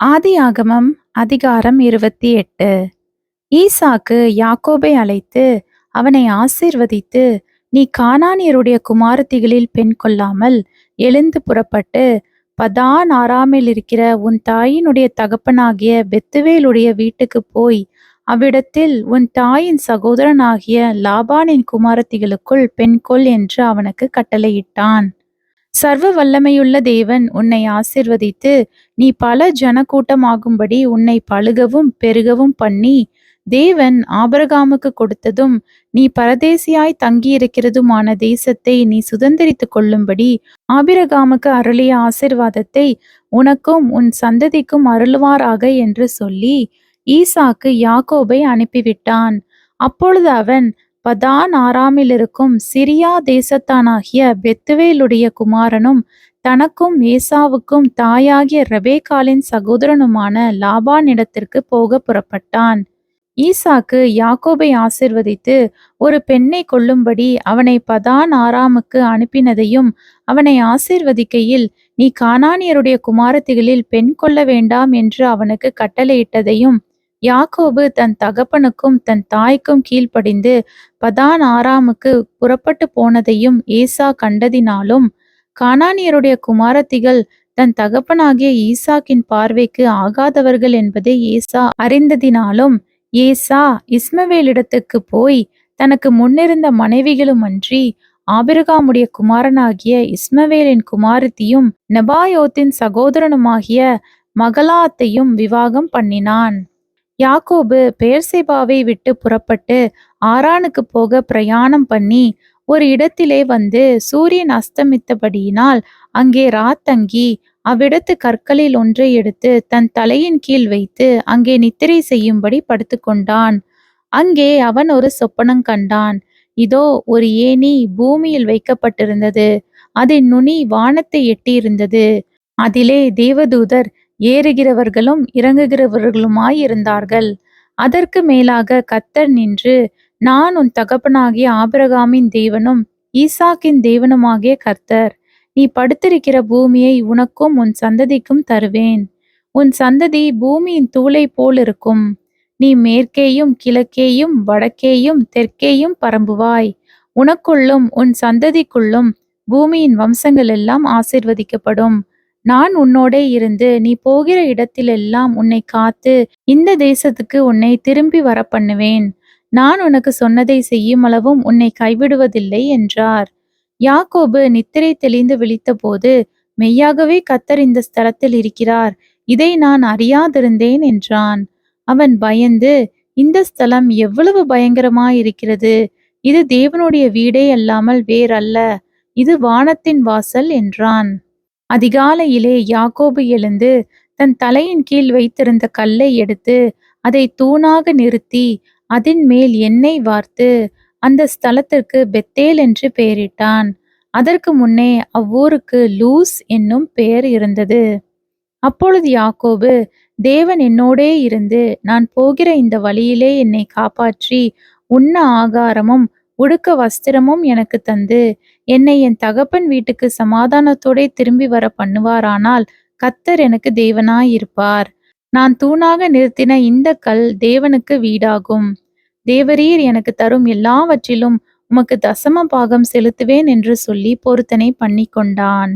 ஆதி ஆகமம் அதிகாரம் இருபத்தி எட்டு. ஈசாக்கு யாக்கோபை அழைத்து அவனை ஆசீர்வதித்து நீ கானானியருடைய குமாரத்திகளில் பெண் கொள்ளாமல் எழுந்து புறப்பட்டு பதான் ஆறாமில் இருக்கிற உன் தாயினுடைய தகப்பனாகிய பெத்துவேலுடைய வீட்டுக்கு போய் அவ்விடத்தில் உன் தாயின் சகோதரனாகிய லாபானின் குமாரத்திகளுக்குள் பெண் கொள் என்று அவனுக்கு கட்டளையிட்டான். சர்வ வல்லமையுள்ள தேவன் உன்னை ஆசிர்வதித்து நீ பல ஜனக்கூட்டமாகும்படி உன்னை பழுகவும் பெருகவும் பண்ணி தேவன் ஆபரகாமுக்கு கொடுத்ததும் நீ பரதேசியாய் தங்கியிருக்கிறதுமான தேசத்தை நீ சுதந்திரித்துக் கொள்ளும்படி ஆபிரகாமுக்கு அருளிய ஆசிர்வாதத்தை உனக்கும் உன் சந்ததிக்கும் அருள்வாராக என்று சொல்லி ஈசாக்கு யாக்கோபை அனுப்பிவிட்டான். அப்பொழுது அவன் பதான் ஆறாமில் இருக்கும் சிரியா தேசத்தானாகிய பெத்துவேலுடைய குமாரனும் தனக்கும் ஏசாவுக்கும் தாயாகிய ரெபேக்காலின் சகோதரனுமான லாபானிடத்திற்கு போக புறப்பட்டான். ஈசாக்கு யாக்கோபை ஆசிர்வதித்து ஒரு பெண்ணை கொள்ளும்படி அவனை பதான் ஆறாமுக்கு அனுப்பினதையும் அவனை ஆசிர்வதிக்கையில் நீ கானானியருடைய குமாரத்திகளில் பெண் கொள்ள வேண்டாம் என்று அவனுக்கு கட்டளையிட்டதையும் யாக்கோபு தன் தகப்பனுக்கும் தன் தாய்க்கும் கீழ்ப்படிந்து பதான் ஆறாமுக்கு புறப்பட்டு போனதையும் ஏசா கண்டதினாலும் கானானியருடைய குமாரத்திகள் தன் தகப்பனாகிய ஈசாக்கின் பார்வைக்கு ஆகாதவர்கள் என்பதை ஏசா அறிந்ததினாலும் ஏசா இஸ்மவேலிடத்துக்கு போய் தனக்கு முன்னிருந்த மனைவிகளும் அன்றி ஆபிரகாமுடைய குமாரனாகிய இஸ்மவேலின் குமாரத்தியும் நெபாயோத்தின் சகோதரனுமாகிய மகலாத்தையும் விவாகம் பண்ணினான். யாக்கோபு பேர்சேபாவை விட்டு புறப்பட்டு ஆரானுக்கு போக பிரயாணம் பண்ணி ஒரு இடத்திலே வந்து சூரியன் அஸ்தமித்தபடியினால் அங்கே ராத்தங்கி அவ்விடத்து கற்களில் ஒன்றை எடுத்து தன் தலையின் கீழ் வைத்து அங்கே நித்திரை செய்யும்படி படுத்துக்கொண்டான். அங்கே அவன் ஒரு சொப்பனம் கண்டான். இதோ ஒரு ஏணி பூமியில் வைக்கப்பட்டிருந்தது. அதன் நுனி வானத்தை எட்டியிருந்தது. அதிலே தேவதூதர் ஏறுகிறவர்களும் இறங்குகிறவர்களுமாயிருந்தார்கள். அதற்கு மேலாக கத்தர் நின்று நான் உன் தகப்பனாகிய ஆபிரகாமின் தேவனும் ஈசாக்கின் தேவனுமாகிய கர்த்தர் நீ படுத்திருக்கிற பூமியை உனக்கும் உன் சந்ததிக்கும் தருவேன். உன் சந்ததி பூமியின் தூளை போல் இருக்கும் நீ மேற்கேயும் கிழக்கேயும் வடக்கேயும் தெற்கேயும் பரம்புவாய். உனக்குள்ளும் உன் சந்ததிக்குள்ளும் பூமியின் வம்சங்கள் எல்லாம் ஆசிர்வதிக்கப்படும். நான் உன்னோடே இருந்து நீ போகிற இடத்திலெல்லாம் உன்னை காத்து இந்த தேசத்துக்கு உன்னை திரும்பி வர பண்ணுவேன் நான் உனக்கு சொன்னதை செய்யும் அளவும் உன்னை கைவிடுவதில்லை என்றார். யாக்கோபு நித்திரை தெளிந்து விழித்தபோது மெய்யாகவே கத்தர் இந்த ஸ்தலத்தில் இருக்கிறார். இதை நான் அறியாதிருந்தேன் என்றான். அவன் பயந்து இந்த ஸ்தலம் எவ்வளவு பயங்கரமாயிருக்கிறது. இது தேவனுடைய வீடே அல்லாமல் வேறல்ல. இது வானத்தின் வாசல் என்றான். அதிகாலையிலே யாக்கோபு எழுந்து தன் தலையின் கீழ் வைத்திருந்த கல்லை எடுத்து அதை தூணாக நிறுத்தி அதன் மேல் எண்ணெய் வார்த்து அந்த ஸ்தலத்திற்கு பெத்தேல் என்று பெயரிட்டான். அதற்கு முன்னே அவ்வூருக்கு லூஸ் என்னும் பெயர் இருந்தது. அப்பொழுது யாக்கோபு தேவன் என்னோடே இருந்து நான் போகிற இந்த வழியிலே என்னை காப்பாற்றி உண்ண ஆகாரமும் உடுக்க வஸ்திரமும் எனக்கு தந்து. என்னை என் தகப்பன் வீட்டுக்கு சமாதானத்தோடே திரும்பி வர பண்ணுவாரானால் கத்தர் எனக்கு தேவனாயிருப்பார். நான் தூணாக நிறுத்தின இந்த கல் தேவனுக்கு வீடாகும். தேவரீர் எனக்கு தரும் எல்லாவற்றிலும் உமக்கு தசம பாகம் செலுத்துவேன் என்று சொல்லி பொருத்தனை பண்ணி கொண்டான்